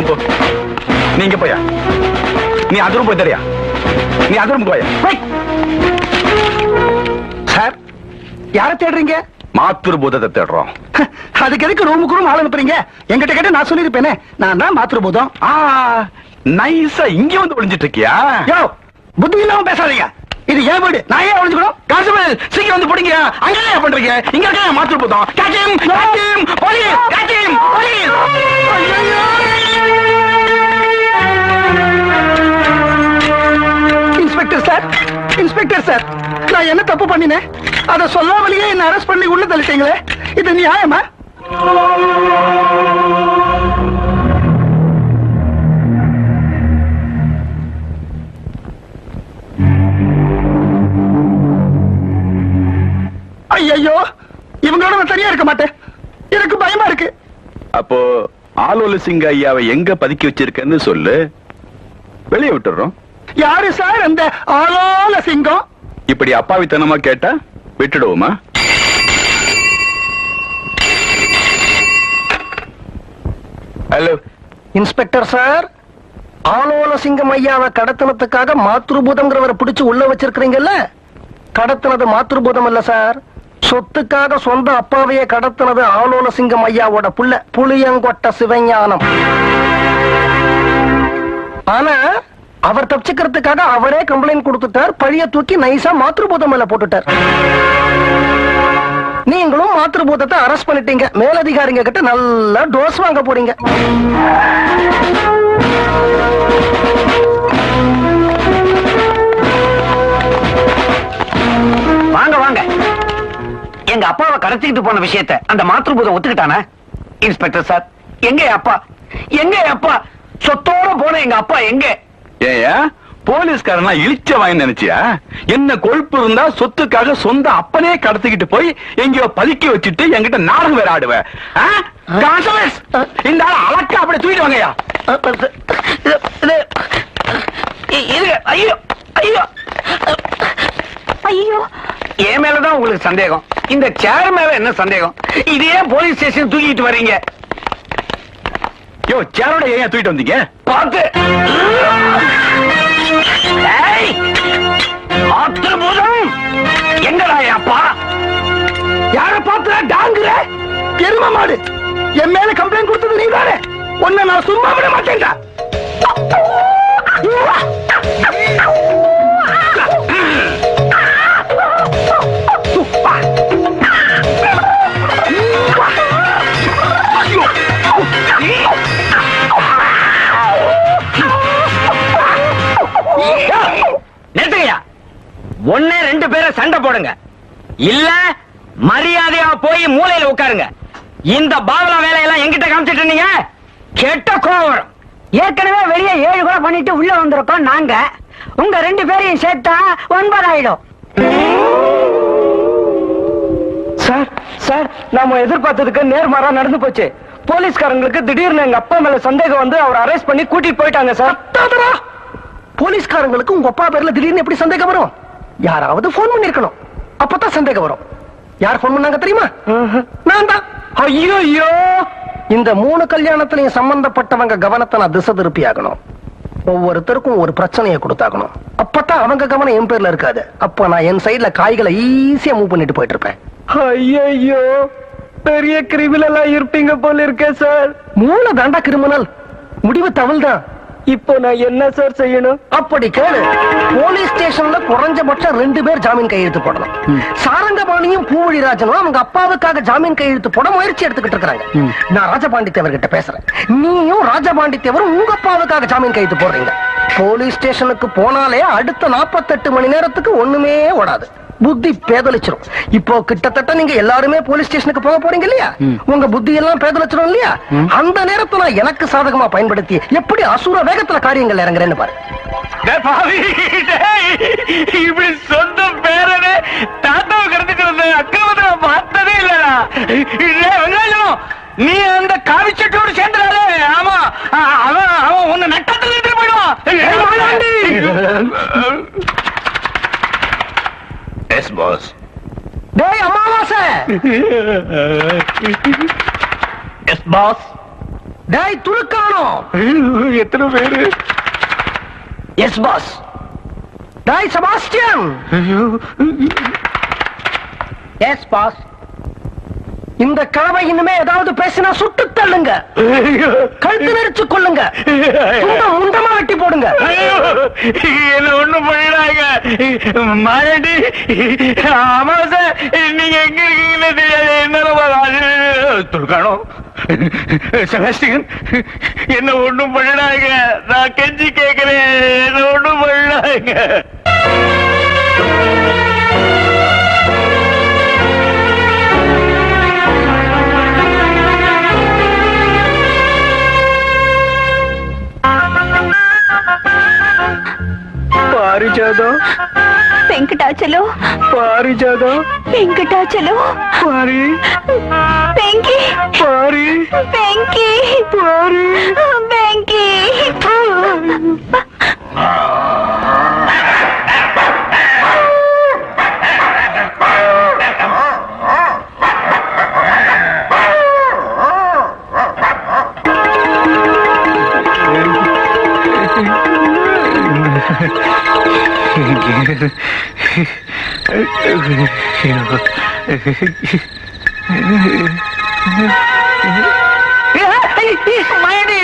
Room போ. நீங்க போயா? நீ அது ரூம் போய் தெரியா? நீ அது ரூம் போயா. சார் யார தேடுறீங்க? மாத்துரு பூதத்தை தேடுறோம். அதுக்கு எதுக்கு ரூமுக்கு ரூம் ஆள் அனுப்புறீங்க? என்கிட்ட கேட்டு நான் சொல்லிருப்பேனே நான் தான் மாத்திருபோதம் ஆ நைஸா இங்க வந்து ஒளிஞ்சிட்டு இருக்கியா யோ புத்தி இல்லாம பேசாதீங்க. இது ஏன் வீடு? நான் ஏன் ஒழிஞ்சுக்கணும் கான்ஸ்டபிள் சீக்கிரம் வந்து பிடிங்க. அங்க என்ன பண்றீங்க? இங்க இருக்க மாத்துரு பூதம். இன்ஸ்பெக்டர் சார் நான் என்ன தப்பு பண்ணினேன் அத சொல்லாமலேயே என்ன அரெஸ்ட் பண்ணி உள்ள தள்ளிட்டீங்களே? இது நியாயமா? ஐயோ இவங்களோட நான் தனியா இருக்க மாட்டேன். எனக்கு பயமா இருக்கு. அப்போ ஆலோல சிங்க ஐயாவை எங்க பதுக்கி வச்சிருக்கேன்னு சொல்லு. வெளியே விட்டுறோம். யாரு சார் அந்த ஆளோல சிங்கம்? இப்படி அப்பாவித்தனமா கேட்டா விட்டுடுவோமா? ஹலோ இன்ஸ்பெக்டர் சார் ஆலோல சிங்கம் ஐயாவை கடத்தினத்துக்காக மாத்ருபூதம்ங்கிறவரை பிடிச்சு உள்ள வச்சிருக்கிறீங்கல்ல? கடத்தினது மாத்ருபூதம் இல்ல சார். சொத்துக்காக சொந்த அப்பாவையே கடத்தினது ஆலோல சிங்கம் ஐயாவோட புள்ள. புளியங்கொட்ட சிவஞானம். ஆனா அவர் தப்பிச்சுக்கிறதுக்காக அவரே கம்ப்ளைண்ட் கொடுத்துட்டார். பழிய தூக்கி நைஸா மாத்திருபூதம் மேல போட்டுட்டார். நீங்களும் மாத்திருபூதத்தை அரெஸ்ட் பண்ணிட்டீங்க. மேலதிகாரிங்க கிட்ட நல்லா டோஸ் வாங்க போறீங்க. வாங்க வாங்க. எங்க அப்பாவை கடத்திக்கிட்டு போன விஷயத்த அந்த மாத்திருபூதம் ஒத்துக்கிட்டானா? இன்ஸ்பெக்டர் சார் எங்க அப்பா? எங்க அப்பா? சொத்தோட போன எங்க அப்பா எங்க? ஏயா போலீஸ்காரனா இழிச்ச வாங்கி நினைச்சியா? என்ன கொழுப்பு இருந்தா சொத்துக்காக சொந்த அப்பனே கடத்திக்கிட்டு போய் எங்கேயோ பதுக்கி வச்சுட்டு என்கிட்ட நாடகம் வேற ஆடுவ. ஆ? கான்ஸ்டபிள்ஸ், இந்த ஆள அலக்க அப்படி தூக்கிட்டு இருங்க. ஐயோ ஐயோ. ஐயோ. என் மேலதான் உங்களுக்கு சந்தேகம். இந்த சேர் மேல என்ன சந்தேகம்? இதே போலீஸ் ஸ்டேஷன் தூக்கிட்டு வர்றீங்க. யோ சேரோட ஏன் தூக்கிட்டு வந்தீங்க? பார்த்து. ஏய்! மாத்திருபூதம் எங்கடா என் அப்பா? யார பாத்துற டாங்குற? எரும மாடு. என் மேல கம்ப்ளைண்ட் கொடுத்தது நீ தானே உன்னை நான் சும்மா விட மாட்டேன்டா. சண்டை போடுங்க. இல்ல மரியாதையா போய் மூலையில உட்காருங்க. இந்த பாவலா வேலையெல்லாம் எங்கிட்ட காமிச்சிட்டு இருந்தீங்க? கெட்ட கோவம் ஏற்கனவே வெளியே ஏழு கூட பண்ணிட்டு உள்ள வந்திருக்கோம் நாங்க. உங்க ரெண்டு பேரையும் சேர்த்தா ஒன்பது ஆயிடும் சார் சார் நாம எதிர்பார்த்ததுக்கு நேர்மாறா நடந்து போச்சு. போலீஸ்காரங்களுக்கு திடீர்னு எங்க அப்பா மேல சந்தேகம் வந்து அவர் அரெஸ்ட் பண்ணி கூட்டிட்டு போயிட்டாங்க சார். போலீஸ்காரங்களுக்கு உங்க அப்பா பேர்ல திடீர்னு எப்படி சந்தேகம் வரும்? யாராவது போன் பண்ணிருக்கணும். அப்பதான் சந்தேகம் வரும். யார் போன் பண்ணாங்க தெரியுமா? நான் தான். ஐயோ ஐயோ இந்த மூணு கல்யாணத்திலையும் சம்பந்தப்பட்டவங்க கவனத்தை நான் திசை திருப்பி ஆகணும். ஒவ்வொருத்தருக்கும் ஒரு பிரச்சனையை கொடுத்தாகணும். அப்பதான் அவங்க கவனம் என் பேர்ல இருக்காது. அப்ப நான் என் சைடுல காய்களை ஈஸியா மூவ் பண்ணிட்டு போயிட்டு இருப்பேன். ஐயோ பெரிய கிரிமினலா இருப்பீங்க போல இருக்கே சார் மூணு தாண்டா கிரிமினல் முடிவு தவள் தான் இப்போ நான் என்ன சார் செய்யணும்? அப்படி கேளு. போலீஸ் ஸ்டேஷன்ல குறைஞ்சபட்சம் ரெண்டு பேர் ஜாமீன் கையெழுத்து போடணும். சாரங்கபாணியும் பூவழிராஜனும் அவங்க அப்பாவுக்காக ஜாமீன் கையெழுத்து போட முயற்சி எடுத்துக்கிட்டு இருக்காங்க நான் ராஜபாண்டி தேவர் கிட்ட பேசுறேன். நீயும் ராஜபாண்டி தேவரும் உங்க அப்பாவுக்காக ஜாமீன் கையெழுத்து போடுறீங்க. போலீஸ் ஸ்டேஷனுக்கு போனாலே அடுத்த 48 மணி நேரத்துக்கு ஒண்ணுமே ஓடாது. புத்தி பேதலிச்சிரும் இப்போ கிட்டத்தட்ட நீங்க எல்லாருமே போலீஸ் ஸ்டேஷனுக்கு போக போறீங்க இல்லையா? உங்க புத்தி எல்லாம் பேதலிச்சிரும் இல்லையா அந்த நேரத்துல எனக்கு சாதகமா பயன்படுத்தி எப்படி அசுர வேகத்துல காரியங்கள் இறங்குறேன்னு பாரு. இப்படி சொந்த பேரனே தாத்தாவை கடத்திட்டு அக்கிரமத்தை பார்த்ததே இல்லடா. நீ அந்த காவி சட்டோடு ஆமா அவன் அவன் உன்னை நட்டத்துல போயிடுவான். எஸ் பாஸ் டேய் அமாவாசை! எஸ் பாஸ் டேய் துருக்கானோ எத்தனை பேரு? எஸ் பாஸ் டேய் செபாஸ்டியன்! எஸ் பாஸ் இந்த கலவை இனிமே ஏதாவது பேசினா சுட்டு தள்ளுங்க. கழுத்து நெரிச்சு கொள்ளுங்க. முண்டமா வெட்டி போடுங்க. என்ன ஒண்ணு பண்ணிடாங்க ஆமா சார். நீங்க எங்க இருக்கீங்கன்னு தெரியாது. என்ன துர்கானோ? செபாஸ்டியன்? என்ன ஒண்ணும் பண்ணாங்க நான் கெஞ்சி கேட்கிறேன் என்ன ஒண்ணும் பண்ணாங்க ಪಾರಿಜಾತ ವೆಂಕಟಾಚಲು ಪಾರಿ ಬೆಂಕಿ ಪಾರಿ ಬೆಂಕಿ ಪಾರಿ ಬೆಂಕಿ மாயாண்டி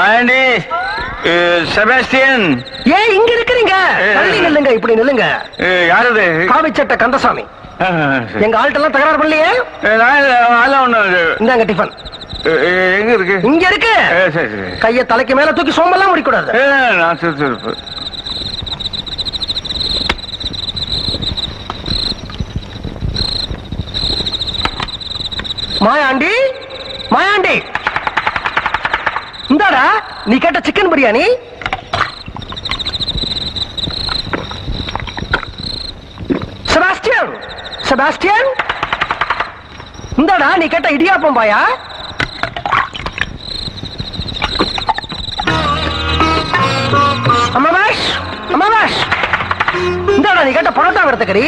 மாயாண்டி செபாஸ்டியன். ஏன் இங்க இருக்கிறீங்க தள்ளி நில்லுங்க இப்படி நில்லுங்க. யாரது? காவிச்சட்ட கந்தசாமி. எங்க ஆள்கிட்ட தகராறு பண்ணலையே? அதெல்லாம் ஒண்ணு இந்தாங்க டிஃபன். எங்க இருக்கு? இங்க இருக்கு. ஏ, சரி சரி. கைய தலைக்கு மேல தூக்கி சோம்பெல்லாம் முடிக்கூடாது. ஏ, நான் சுறுசுறுப்பு மாயாண்டி மாயாண்டி. இந்தாடா நீ கேட்ட சிக்கன் பிரியாணி. செபாஸ்டியன் செபாஸ்டியன். இந்தாடா நீ கேட்ட இடியாப்பம் பாயா அம்மாவாஷ் அம்மாவாஷ் இந்தாடா நீ கேட்ட பரோட்டா வரத்துக்கறி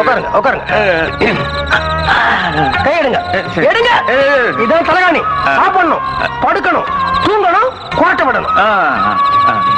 உட்காருங்க. உட்காருங்க கை எடுங்க. எடுங்க. இதான் தலைகாணி. சாப்பிடணும் படுக்கணும் தூங்கணும் கோட்டை விடணும். ஆ, ஆ, ஆ.